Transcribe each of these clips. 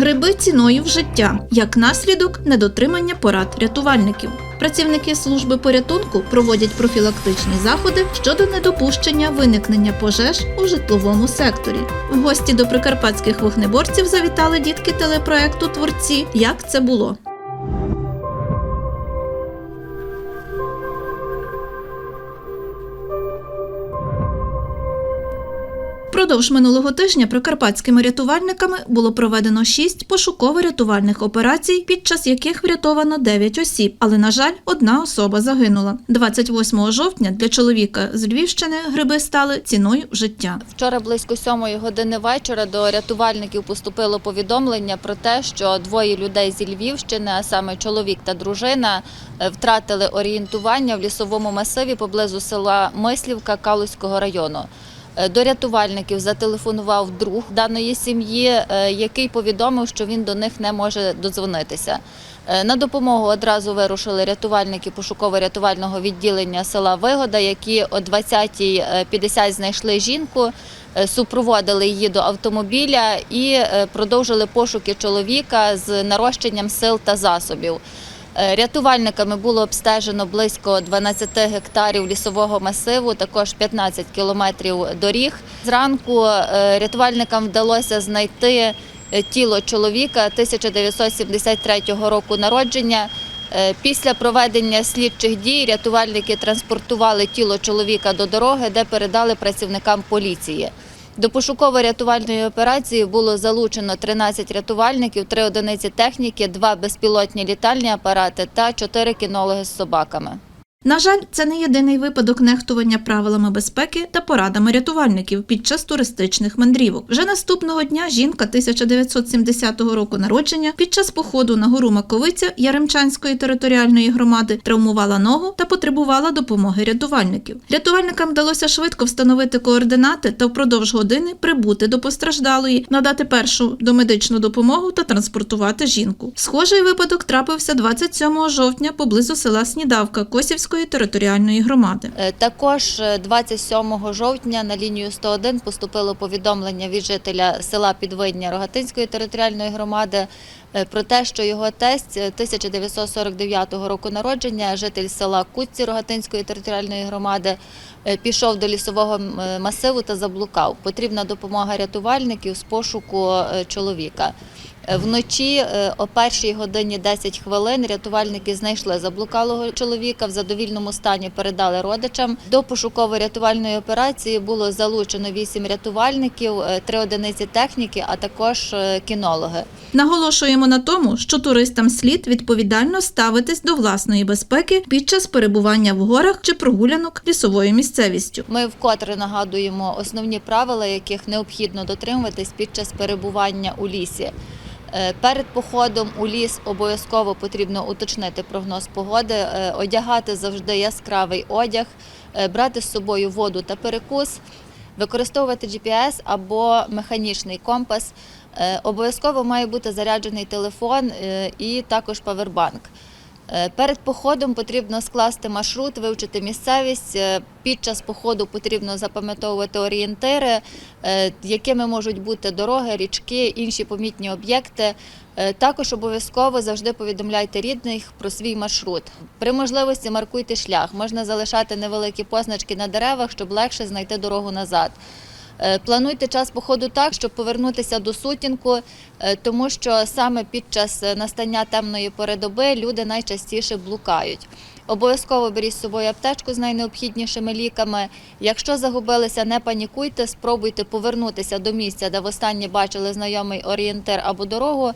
Гриби ціною в життя як наслідок недотримання порад рятувальників. Працівники служби порятунку проводять профілактичні заходи щодо недопущення виникнення пожеж у житловому секторі. В гості до прикарпатських вогнеборців завітали дітки телепроекту Творці. Як це було? Впродовж минулого тижня прикарпатськими рятувальниками було проведено шість пошуково-рятувальних операцій, під час яких врятовано 9 осіб, але, на жаль, одна особа загинула. 28 жовтня для чоловіка з Львівщини гриби стали ціною життя. Вчора близько сьомої години вечора до рятувальників поступило повідомлення про те, що двоє людей зі Львівщини, а саме чоловік та дружина, е, втратили орієнтування в лісовому масиві поблизу села Мислівка Калузького району. Е, До рятувальників зателефонував друг даної сім'ї, е, який повідомив, що він до них не може додзвонитися. Е, На допомогу одразу вирушили рятувальники пошуково-рятувального відділення села Вигода, які о 20.50 знайшли жінку, супроводили її до автомобіля і продовжили пошуки чоловіка з нарощенням сил та засобів. Е, Рятувальниками було обстежено близько 12 гектарів лісового масиву, також 15 кілометрів доріг. Зранку е, рятувальникам вдалося знайти е, тіло чоловіка 1973 року народження. Після проведення слідчих дій рятувальники транспортували тіло чоловіка до дороги, де передали працівникам поліції. До пошуково-рятувальної операції було залучено 13 рятувальників, 3 одиниці техніки, 2 безпілотні літальні апарати та 4 кінологи з собаками. На жаль, це не єдиний випадок нехтування правилами безпеки та порадами рятувальників під час туристичних мандрівок. Вже наступного дня жінка 1970 року народження під час походу на гору Маковиця Яремчанської територіальної громади травмувала ногу та потребувала допомоги рятувальників. Рятувальникам вдалося швидко встановити координати та впродовж години прибути до постраждалої, надати першу домедичну допомогу та транспортувати жінку. Схожий випадок трапився 27 жовтня поблизу села Снідавка Косівської територіальної громади. Е, Також е, 27 жовтня на лінію 101 поступило повідомлення від жителя села Підвидня Рогатинської територіальної громади е, про те, що його тесть е, 1949 року народження, житель села Кутці Рогатинської територіальної громади, е, пішов до лісового е, масиву та заблукав. Потрібна допомога рятувальників з пошуку е, чоловіка. Е, Вночі е, о першій годині 10 хвилин рятувальники знайшли заблукалого чоловіка в задовільному стані. Передали родичам. До пошуково-рятувальної операції було залучено 8 рятувальників, 3 одиниці техніки, а також е, кінологи. Наголошуємо на тому, що туристам слід відповідально ставитись до власної безпеки під час перебування в горах чи прогулянок лісовою місцевістю. Ми вкотре нагадуємо основні правила, яких необхідно дотримуватись під час перебування у лісі. Е, Перед походом у ліс обов'язково потрібно уточнити прогноз погоди, е, одягати завжди яскравий одяг, е, брати з собою воду та перекус, використовувати GPS або механічний компас. Обов'язково має бути заряджений телефон і також павербанк. Е, Перед походом потрібно скласти маршрут, вивчити місцевість. Е, Під час походу потрібно запам'ятовувати орієнтири, е, якими можуть бути дороги, річки, інші помітні об'єкти. Також обов'язково завжди повідомляйте рідних про свій маршрут. При можливості маркуйте шлях. Можна залишати невеликі позначки на деревах, щоб легше знайти дорогу назад. Е, Плануйте час походу так, щоб повернутися до сутінку, е, тому що саме під час е, настання темної пори доби люди найчастіше блукають. Обов'язково беріть з собою аптечку з найнеобхіднішими ліками. Якщо загубилися, не панікуйте, спробуйте повернутися до місця, де востаннє бачили знайомий орієнтир або дорогу,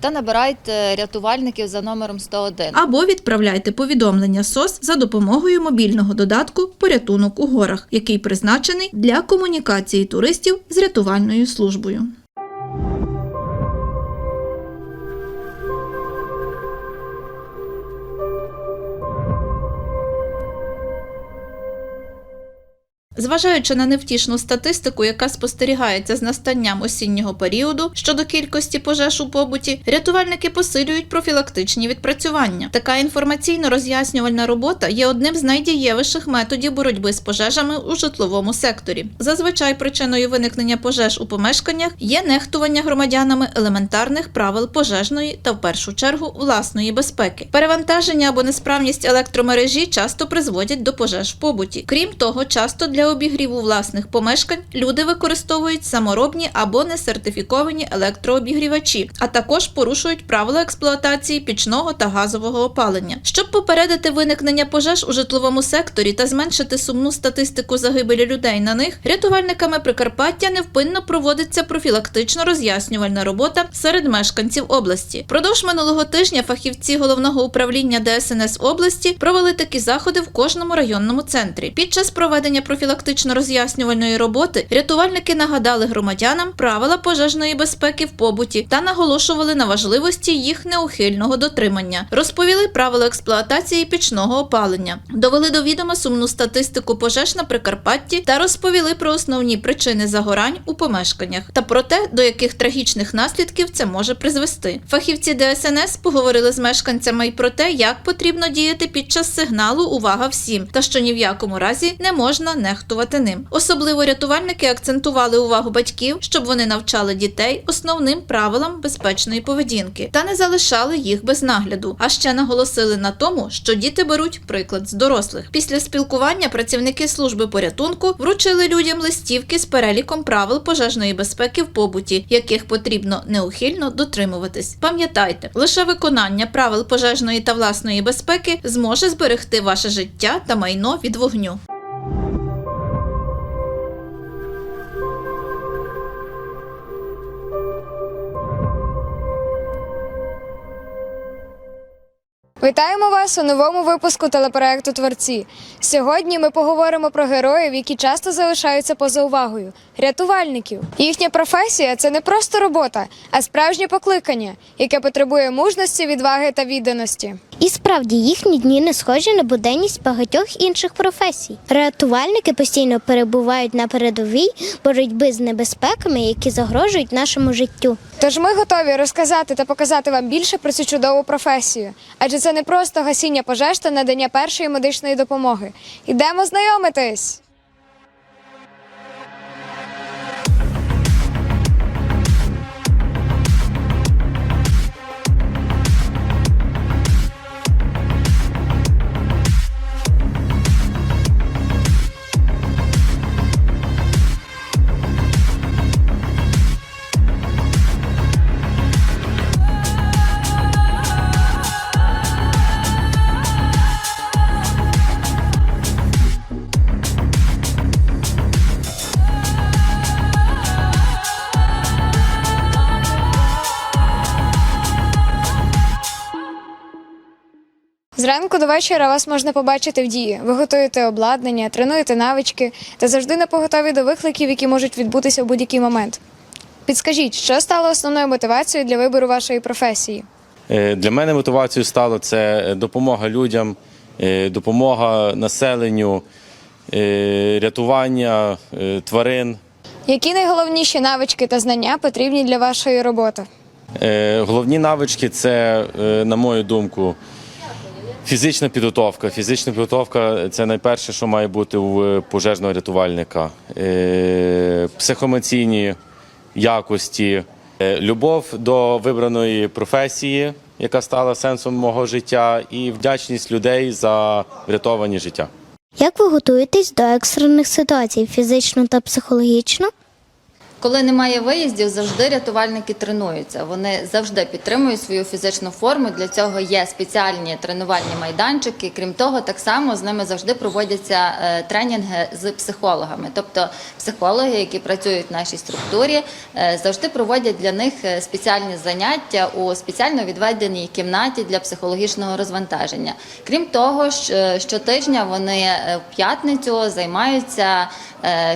та набирайте рятувальників за номером 101. Або відправляйте повідомлення СОС за допомогою мобільного додатку Порятунок у горах, який призначений для комунікації туристів з рятувальною службою. Зважаючи на невтішну статистику, яка спостерігається з настанням осіннього періоду щодо кількості пожеж у побуті, рятувальники посилюють профілактичні відпрацювання. Така інформаційно-роз'яснювальна робота є одним з найдієвіших методів боротьби з пожежами у житловому секторі. Зазвичай причиною виникнення пожеж у помешканнях є нехтування громадянами елементарних правил пожежної та в першу чергу власної безпеки. Перевантаження або несправність електромережі часто призводять до пожеж в побуті. Крім того, часто для обігріву власних помешкань люди використовують саморобні або несертифіковані електрообігрівачі, а також порушують правила експлуатації пічного та газового опалення. Щоб попередити виникнення пожеж у житловому секторі та зменшити сумну статистику загибелі людей на них, рятувальниками Прикарпаття невпинно проводиться профілактично роз'яснювальна робота серед мешканців області. Продовж минулого тижня фахівці головного управління ДСНС області провели такі заходи в кожному районному центрі. Під час проведення профілактично роз'яснювальної роботи рятувальники нагадали громадянам правила пожежної безпеки в побуті та наголошували на важливості їх неухильного дотримання. Розповіли правила експлуатації пічного опалення, довели до відома сумну статистику пожеж на Прикарпатті та розповіли про основні причини загорань у помешканнях та про те, до яких трагічних наслідків це може призвести. Фахівці ДСНС поговорили з мешканцями й про те, як потрібно діяти під час сигналу Увага всім та що ні в якому разі не можна нехтувати ним. Особливо рятувальники акцентували увагу батьків, щоб вони навчали дітей основним правилам безпечної поведінки та не залишали їх без нагляду. А ще наголосили на тому, що діти беруть приклад з дорослих. Після спілкування працівники служби порятунку вручили людям листівки з переліком правил пожежної безпеки в побуті, яких потрібно неухильно дотримуватись. Пам'ятайте, лише виконання правил пожежної та власної безпеки зможе зберегти ваше життя та майно від вогню. Вітаємо вас у новому випуску телепроекту Творці. Сьогодні ми поговоримо про героїв, які часто залишаються поза увагою рятувальників. Їхня професія це не просто робота, а справжнє покликання, яке потребує мужності, відваги та відданості. І справді їхні дні не схожі на буденність багатьох інших професій. Рятувальники постійно перебувають на передовій боротьби з небезпеками, які загрожують нашому життю. Тож ми готові розказати та показати вам більше про цю чудову професію, адже це не просто гасіння пожеж та надання першої медичної допомоги. Ідемо знайомитись. Зранку до вечора вас можна побачити в дії. Ви готуєте обладнання, тренуєте навички та завжди на поготові до викликів, які можуть відбутися в будь-який момент. Підскажіть, що стало основною мотивацією для вибору вашої професії? Е, Для мене мотивацією стало це допомога людям, е, допомога населенню, е, рятування тварин. Які найголовніші навички та знання потрібні для вашої роботи? Головні навички це, на мою думку, фізична підготовка. Фізична підготовка це найперше, що має бути у пожежного рятувальника. Е, Психоемоційні якості, е, любов до вибраної професії, яка стала сенсом мого життя, і вдячність людей за врятовані життя. Як ви готуєтесь до екстрених ситуацій фізично та психологічно? Коли немає виїздів, завжди рятувальники тренуються. Вони завжди підтримують свою фізичну форму. Для цього є спеціальні тренувальні майданчики. Крім того, так само з ними завжди проводяться е, тренінги з психологами. Тобто психологи, які працюють в нашій структурі, е, завжди проводять для них е, спеціальні заняття у спеціально відведеній кімнаті для психологічного розвантаження. Крім того, щотижня вони в п'ятницю займаються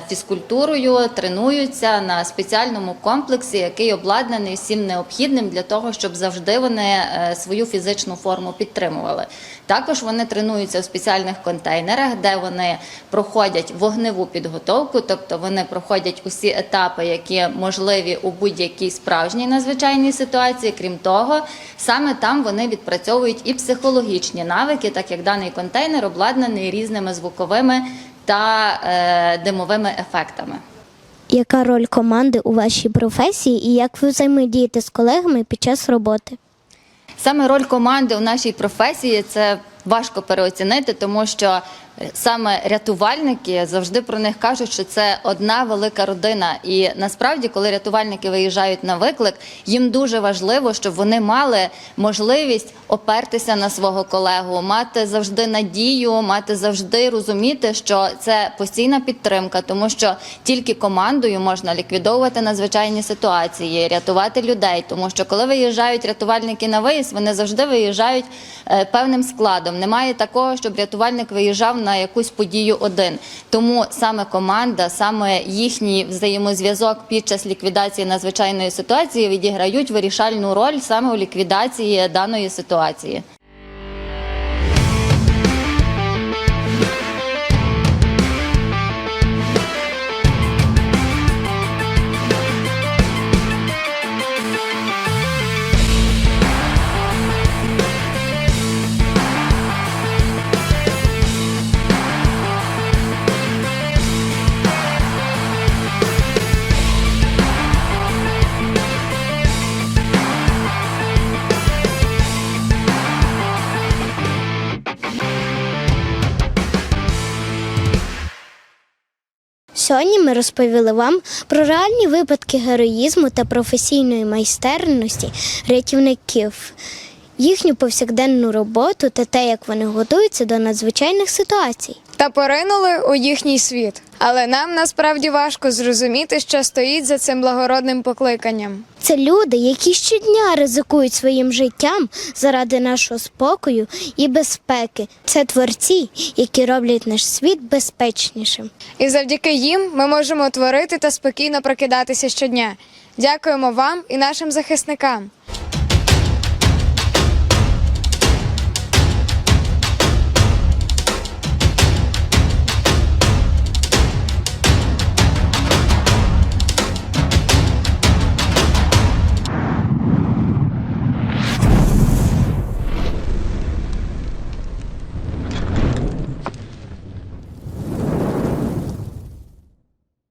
фізкультурою, тренуються на спеціальному комплексі, який обладнаний всім необхідним для того, щоб завжди вони е, свою фізичну форму підтримували. Також вони тренуються у спеціальних контейнерах, де вони проходять вогневу підготовку, тобто вони проходять усі етапи, які можливі у будь-якій справжній надзвичайній ситуації. Крім того, саме там вони відпрацьовують і психологічні навики, так як даний контейнер обладнаний різними звуковими та е, димовими ефектами. Яка роль команди у вашій професії і як ви взаємодієте з колегами під час роботи? Саме роль команди у нашій професії це важко переоцінити, тому що саме рятувальники завжди про них кажуть, що це одна велика родина. І насправді, коли рятувальники виїжджають на виклик, їм дуже важливо, щоб вони мали можливість опертися на свого колегу, мати завжди надію, мати завжди розуміти, що це постійна підтримка, тому що тільки командою можна ліквідовувати надзвичайні ситуації, рятувати людей. Тому що коли виїжджають рятувальники на виїзд, вони завжди виїжджають е, певним складом. Немає такого, щоб рятувальник виїжджав на якусь подію один. Тому саме команда, саме їхній взаємозв'язок під час ліквідації надзвичайної ситуації відіграють вирішальну роль саме у ліквідації даної ситуації. Сьогодні ми розповіли вам про реальні випадки героїзму та професійної майстерності рятівників, їхню повсякденну роботу та те, як вони готуються до надзвичайних ситуацій. Та поринули у їхній світ. Але нам насправді важко зрозуміти, що стоїть за цим благородним покликанням. Це люди, які щодня ризикують своїм життям заради нашого спокою і безпеки. Це творці, які роблять наш світ безпечнішим. І завдяки їм ми можемо творити та спокійно прокидатися щодня. Дякуємо вам і нашим захисникам.